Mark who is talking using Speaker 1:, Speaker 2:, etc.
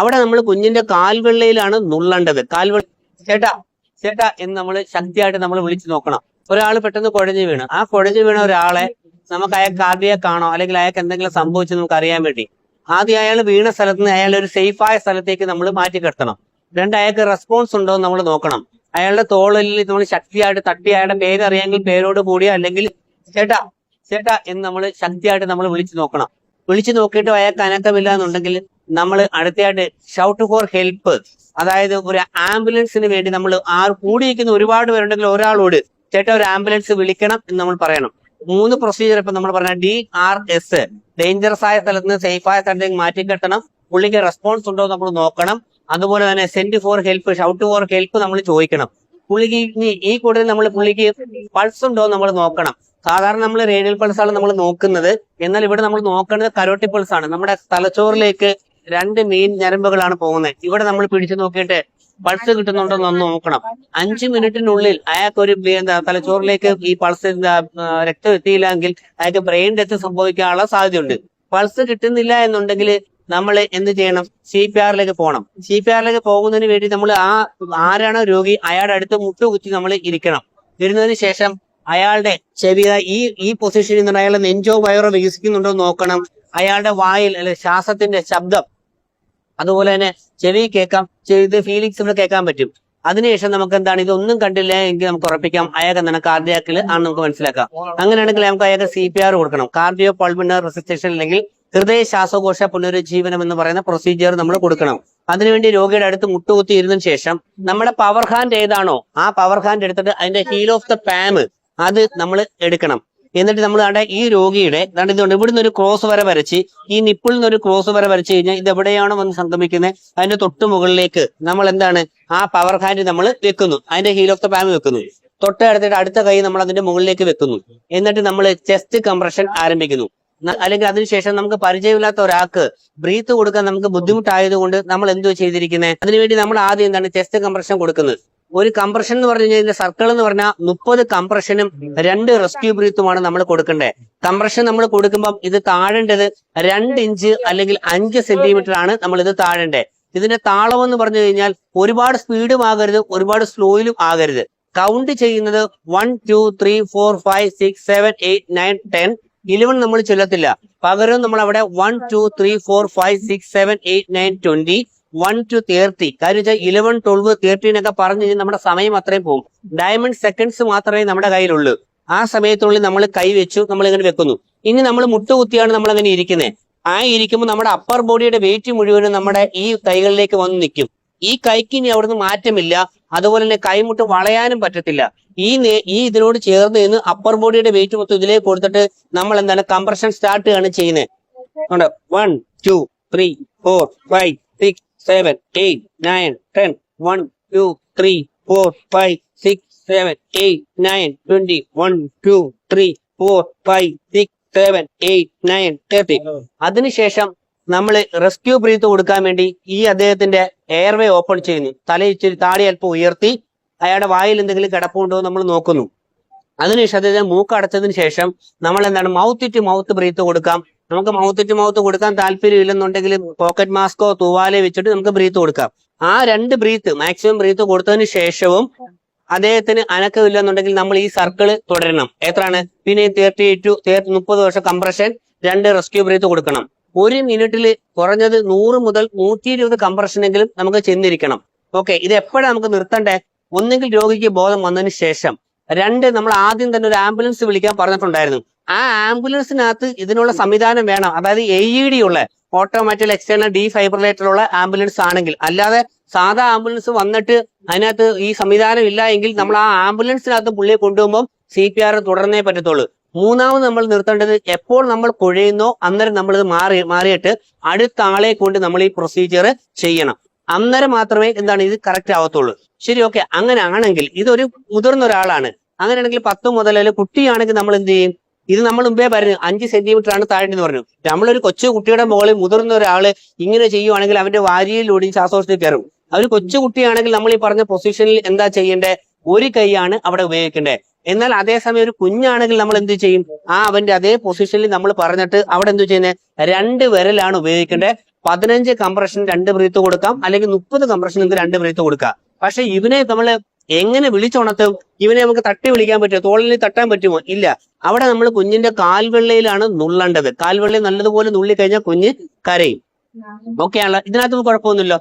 Speaker 1: അവിടെ നമ്മൾ കുഞ്ഞിന്റെ കാൽവെള്ളയിലാണ് നുള്ളേണ്ടത്. കാൽവെള്ള ചേട്ടാ ചേട്ടാ എന്ന് നമ്മൾ ശക്തിയായിട്ട് നമ്മൾ വിളിച്ചു നോക്കണം. ഒരാൾ പെട്ടെന്ന് കുഴഞ്ഞു വീണ്. ആ കുഴഞ്ഞു വീണ ഒരാളെ നമുക്ക് അയാൾക്ക് കാർഡിയാക്കാണോ അല്ലെങ്കിൽ അയാൾക്ക് എന്തെങ്കിലും സംഭവിച്ചു നമുക്ക് അറിയാൻ വേണ്ടി. ആദ്യം അയാൾ വീണ സ്ഥലത്ത് നിന്ന് അയാൾ ഒരു സേഫായ സ്ഥലത്തേക്ക് നമ്മൾ മാറ്റി കിടത്തണം രണ്ട് അയാൾക്ക് റെസ്പോൺസ് ഉണ്ടോ എന്ന് നമ്മൾ നോക്കണം. അയാളുടെ തോളിൽ നമ്മൾ ശക്തിയായിട്ട് തട്ടി അയാളുടെ പേര് അറിയാമെങ്കിൽ പേരോട് കൂടി അല്ലെങ്കിൽ ചേട്ടാ ചേട്ടാ എന്ന് നമ്മൾ ശക്തിയായിട്ട് നമ്മൾ വിളിച്ചു നോക്കണം. വിളിച്ചു നോക്കിയിട്ട് അയാൾക്ക് അനക്കമില്ല എന്നുണ്ടെങ്കിൽ നമ്മൾ അടുത്തയായിട്ട് ഷൗട്ട് ഫോർ ഹെൽപ്പ് അതായത് ഒരു ആംബുലൻസിന് വേണ്ടി നമ്മൾ ആർ കൂടിയിരിക്കുന്ന ഒരുപാട് പേരുണ്ടെങ്കിൽ ഒരാളോട് ചേട്ടാ ഒരു ആംബുലൻസ് വിളിക്കണം എന്ന് നമ്മൾ പറയണം. മൂന്ന് പ്രൊസീജിയർ ഇപ്പൊ നമ്മൾ പറഞ്ഞ ഡി ആർ എസ് ഡേഞ്ചറസ് ആയ സ്ഥലത്ത് നിന്ന് സേഫ് ആയ സ്ഥലത്തേക്ക് മാറ്റിക്കെട്ടണം പുള്ളിക്ക് റെസ്പോൺസ് ഉണ്ടോ നമ്മൾ നോക്കണം. അതുപോലെ തന്നെ send for help shout for help നമ്മൾ ചോദിക്കണം. പുള്ളിക്ക് ഈ കൂടുതൽ നമ്മൾ പുള്ളിക്ക് പൾസ് ഉണ്ടോ നമ്മൾ നോക്കണം. സാധാരണ നമ്മൾ റേഡിയൽ ആണ് നമ്മൾ നോക്കുന്നത്. എന്നാൽ ഇവിടെ നമ്മൾ നോക്കുന്നത് കരോട്ടി പൾസ് ആണ്. നമ്മുടെ തലച്ചോറിലേക്ക് രണ്ട് മെയിൻ ഞരമ്പുകളാണ് പോകുന്നത്. ഇവിടെ നമ്മൾ പിടിച്ചു നോക്കിയിട്ട് പൾസ് കിട്ടുന്നുണ്ടോ എന്ന് നോക്കണം. അഞ്ച് മിനിറ്റിനുള്ളിൽ അയാൾക്ക് ഒരു എന്താ തലച്ചോറിലേക്ക് ഈ പൾസ് രക്തം എത്തിയില്ല എങ്കിൽ അയാൾക്ക് ബ്രെയിൻ ഡെത്ത് സംഭവിക്കാനുള്ള സാധ്യതയുണ്ട്. പൾസ് കിട്ടുന്നില്ല എന്നുണ്ടെങ്കിൽ നമ്മൾ എന്ത് ചെയ്യണം? സി പി ആറിലേക്ക് പോകണം. സി പി ആറിലേക്ക് പോകുന്നതിന് വേണ്ടി നമ്മൾ ആ ആരാണോ രോഗി അയാളുടെ അടുത്ത് മുട്ടുകുത്തി നമ്മൾ ഇരിക്കണം. ഇരുന്നതിന് ശേഷം അയാളുടെ ചെവി ഈ ഈ പൊസിഷനിൽ നിന്ന് അയാളുടെ നെഞ്ചോ വയറോ വികസിക്കുന്നുണ്ടോ നോക്കണം. അയാളുടെ വായിൽ അല്ലെ ശ്വാസത്തിന്റെ ശബ്ദം അതുപോലെ തന്നെ ചെവി കേൾക്കാം. ഇത് ഫീലിങ്സ് നമ്മൾ കേൾക്കാൻ പറ്റും. അതിനുശേഷം നമുക്ക് എന്താണ് ഇതൊന്നും കണ്ടില്ല എങ്കിൽ നമുക്ക് ഉറപ്പിക്കാം. അയാൾക്ക് എന്താണ്? കാർഡിയാക്കിൽ ആണ് നമുക്ക് മനസ്സിലാക്കാം. അങ്ങനെയാണെങ്കിൽ നമുക്ക് അയാൾക്ക് സി പി ആർ കൊടുക്കണം. കാർഡിയോ പൾമിനർ റെസിസ്റ്റേഷൻ അല്ലെങ്കിൽ ഹൃദയ ശ്വാസകോശ പുനരുജ്ജീവനം എന്ന് പറയുന്ന പ്രൊസീജിയർ നമ്മൾ കൊടുക്കണം. അതിനുവേണ്ടി രോഗിയുടെ അടുത്ത് മുട്ടുകുത്തി ഇരുന്നതിന് ശേഷം നമ്മുടെ പവർ ഹാൻഡ് ഏതാണോ ആ പവർ ഹാൻഡ് എടുത്തിട്ട് അതിന്റെ ഹീൽ ഓഫ് ദ പാം അത് നമ്മൾ എടുക്കണം. എന്നിട്ട് നമ്മൾ അവിടെ ഈ രോഗിയുടെ ദാണ്ട് ഇതുകൊണ്ട് ഇവിടുന്ന് ഒരു ക്രോസ് വര വരച്ച് ഈ നിപ്പിൾ നിന്ന് ഒരു ക്രോസ് വര വരച്ച് കഴിഞ്ഞാൽ ഇത് എവിടെയാണോ വന്ന് സംഗമിക്കുന്നത് അതിന്റെ തൊട്ട് മുകളിലേക്ക് നമ്മൾ എന്താണ്? ആ പവർ ഹാൻഡ് നമ്മൾ വെക്കുന്നു. അതിന്റെ ഹീൽ ഓഫ് ദ പാമ്പ് വെക്കുന്നു. തൊട്ട് അടുത്തിട്ട് അടുത്ത കൈ നമ്മൾ അതിന്റെ മുകളിലേക്ക് വെക്കുന്നു. എന്നിട്ട് നമ്മൾ ചെസ്റ്റ് കംപ്രഷൻ ആരംഭിക്കുന്നു. അല്ലെങ്കിൽ അതിനുശേഷം നമുക്ക് പരിചയമില്ലാത്ത ഒരാൾക്ക് ബ്രീത്ത് കൊടുക്കാൻ നമുക്ക് ബുദ്ധിമുട്ടായതുകൊണ്ട് നമ്മൾ എന്തോ ചെയ്തിരിക്കുന്നത് അതിനുവേണ്ടി നമ്മൾ ആദ്യം എന്താണ്? ചെസ്റ്റ് കംപ്രഷൻ കൊടുക്കുന്നത്. ഒരു കംപ്രഷൻ എന്ന് പറഞ്ഞു കഴിഞ്ഞാൽ ഇതിന്റെ സർക്കിൾ എന്ന് പറഞ്ഞാൽ മുപ്പത് കംപ്രഷനും രണ്ട് റെസ്ക്യൂ ബ്രീത്തുമാണ് നമ്മൾ കൊടുക്കേണ്ടത് കംപ്രഷൻ നമ്മൾ കൊടുക്കുമ്പോൾ ഇത് താഴേണ്ടത് രണ്ട് ഇഞ്ച് അല്ലെങ്കിൽ അഞ്ച് സെന്റിമീറ്റർ ആണ് നമ്മൾ ഇത് താഴേണ്ടത് ഇതിന്റെ താളം എന്ന് പറഞ്ഞു കഴിഞ്ഞാൽ ഒരുപാട് സ്പീഡും ആകരുത് ഒരുപാട് സ്ലോയിലും ആകരുത്. കൗണ്ട് ചെയ്യുന്നത് one two three four five six seven eight nine ten eleven നമ്മൾ ചൊല്ലത്തില്ല. പകരം നമ്മൾ അവിടെ one two three four five six seven eight nine twenty one two thirty കാര്യം വെച്ചാൽ ഇലവൻ ട്വൽവ് തേർട്ടീൻ ഒക്കെ പറഞ്ഞു കഴിഞ്ഞാൽ നമ്മുടെ സമയം അത്രയും പോകും. ഡയമണ്ട് സെക്കൻഡ്സ് മാത്രമേ നമ്മുടെ കയ്യിലുള്ളൂ. ആ സമയത്തുള്ളിൽ നമ്മൾ കൈ വെച്ചു നമ്മൾ ഇങ്ങനെ വെക്കുന്നു. ഇനി നമ്മൾ മുട്ടുകുത്തിയാണ് നമ്മൾ അങ്ങനെ ഇരിക്കുന്നത് ആ ഇരിക്കുമ്പോൾ നമ്മുടെ അപ്പർ ബോഡിയുടെ വെയിറ്റ് മുഴുവനും നമ്മുടെ ഈ കൈകളിലേക്ക് വന്ന് നിൽക്കും. ഈ കൈക്ക് ഇനി അവിടുന്ന് മാറ്റമില്ല. അതുപോലെ തന്നെ കൈമുട്ട് വളയാനും പറ്റത്തില്ല. ഈ ഈ ഇതിനോട് ചേർന്ന് നിന്ന് അപ്പർ ബോഡിയുടെ വെയിറ്റ് മൊത്തം ഇതിലേക്ക് കൊടുത്തിട്ട് നമ്മൾ എന്താണ് കംപ്രഷൻ സ്റ്റാർട്ട് ആണ് ചെയ്യുന്നത് one two three four five six seven eight nine ten one two three four five six seven eight nine twenty one two three four five six seven eight nine thirty അതിനുശേഷം നമ്മൾ rescue breath കൊടുക്കാൻ വേണ്ടി ഈ അദ്ദേഹത്തിന്റെ airway open ചെയ്യുന്നു. തല ഇച്ചിരി താടി അല്പം ഉയർത്തി അയാളുടെ വായിൽ എന്തെങ്കിലും കിടപ്പുണ്ടോ നമ്മൾ നോക്കുന്നു. അതിനുശേഷം അദ്ദേഹം മൂക്ക് അടച്ചതിന് ശേഷം നമ്മൾ എന്താണ് മൗത്ത് ടു മൗത്ത് ബ്രീത്ത് കൊടുക്കാം. നമുക്ക് മൗത്ത് ടു മൗത്ത് കൊടുക്കാൻ താല്പര്യം ഇല്ലെന്നുണ്ടെങ്കിൽ പോക്കറ്റ് മാസ്കോ തൂവാലയോ വെച്ചിട്ട് നമുക്ക് ബ്രീത്ത് കൊടുക്കാം. ആ രണ്ട് ബ്രീത്ത് മാക്സിമം ബ്രീത്ത് കൊടുത്തതിന് ശേഷവും അദ്ദേഹത്തിന് അനക്കമില്ലെന്നുണ്ടെങ്കിൽ നമ്മൾ ഈ സർക്കിൾ തുടരണം. എത്രയാണ്? പിന്നെ തേർട്ടി ടു മുപ്പത് വർഷം കംപ്രഷൻ രണ്ട് റെസ്ക്യൂ ബ്രീത്ത് കൊടുക്കണം. ഒരു മിനിറ്റിൽ കുറഞ്ഞത് നൂറ് മുതൽ നൂറ്റി ഇരുപത് കംപ്രഷനെങ്കിലും നമുക്ക് ചെന്നിരിക്കണം. ഓക്കെ ഇത് എപ്പോഴാണ് നമുക്ക് നിർത്തണ്ടേ? ഒന്നെങ്കിൽ രോഗിക്ക് ബോധം വന്നതിന് ശേഷം. രണ്ട് നമ്മൾ ആദ്യം തന്നെ ഒരു ആംബുലൻസ് വിളിക്കാൻ പറഞ്ഞിട്ടുണ്ടായിരുന്നു. ആ ആംബുലൻസിനകത്ത് ഇതിനുള്ള സംവിധാനം വേണം. അതായത് എ ഇ ഡി ഉള്ള ഓട്ടോമാറ്റിക് എക്സ്റ്റേണൽ ഡി ഉള്ള ആംബുലൻസ് ആണെങ്കിൽ. അല്ലാതെ സാധാ ആംബുലൻസ് വന്നിട്ട് അതിനകത്ത് ഈ സംവിധാനം ഇല്ല എങ്കിൽ നമ്മൾ ആ ആംബുലൻസിനകത്ത് പുള്ളിയെ കൊണ്ടുപോകുമ്പോൾ സി പി ആർ തുടർന്നേ പറ്റത്തുള്ളൂ. മൂന്നാമത് നമ്മൾ നിർത്തേണ്ടത് എപ്പോൾ നമ്മൾ കുഴയുന്നോ അന്നേരം നമ്മൾ ഇത് മാറി മാറിയിട്ട് അടുത്ത ആളെ കൊണ്ട് നമ്മൾ ഈ പ്രൊസീജിയർ ചെയ്യണം. അന്നേരം മാത്രമേ എന്താണ് ഇത് കറക്റ്റ് ആവത്തുള്ളൂ. ശരി ഓക്കെ അങ്ങനെ ആണെങ്കിൽ ഇതൊരു മുതിർന്ന ഒരാളാണ്. അങ്ങനെയാണെങ്കിൽ പത്ത് മുതൽ കുട്ടിയാണെങ്കിൽ നമ്മൾ എന്ത് ചെയ്യും? ഇത് നമ്മൾ മുമ്പേ പറഞ്ഞു അഞ്ച് സെന്റിമീറ്റർ ആണ് താഴെന്ന് പറഞ്ഞു. നമ്മളൊരു കൊച്ചു കുട്ടിയുടെ മുകളിൽ മുതിർന്ന ഒരാൾ ഇങ്ങനെ ചെയ്യുവാണെങ്കിൽ അവന്റെ വാരിയിലൂടെ ശ്വാസോഷത്തിൽ കയറും. അവർ കൊച്ചു കുട്ടിയാണെങ്കിൽ നമ്മൾ ഈ പറഞ്ഞ പൊസിഷനിൽ എന്താ ചെയ്യേണ്ടത് ഒരു കൈയാണ് അവിടെ ഉപയോഗിക്കേണ്ടത് എന്നാൽ അതേസമയം ഒരു കുഞ്ഞാണെങ്കിൽ നമ്മൾ എന്ത് ചെയ്യും? ആ അവന്റെ അതേ പൊസിഷനിൽ നമ്മൾ പറഞ്ഞിട്ട് അവിടെ എന്ത് ചെയ്യുന്നത് രണ്ട് വിരലാണ് ഉപയോഗിക്കേണ്ടത് പതിനഞ്ച് കംപ്രഷൻ രണ്ട് ബ്രീത്ത് കൊടുക്കാം. അല്ലെങ്കിൽ മുപ്പത് കംപ്രഷൻ രണ്ട് ബ്രീത്ത് കൊടുക്കാം. പക്ഷെ ഇവനെ നമ്മൾ എങ്ങനെ വിളിച്ചുണർത്തും? ഇവനെ നമുക്ക് തട്ടി വിളിക്കാൻ പറ്റുമോ? തോളിൽ തട്ടാൻ പറ്റുമോ? ഇല്ല. അവിടെ നമ്മൾ കുഞ്ഞിന്റെ കാൽവെള്ളയിലാണ് നുള്ളേണ്ടത്. കാൽവെള്ളയിൽ നല്ലതുപോലെ നുള്ളി കഴിഞ്ഞാൽ കുഞ്ഞ് കരയും. ഓക്കെ ആണല്ലോ? ഇതിനകത്ത് കുഴപ്പമൊന്നുമില്ല.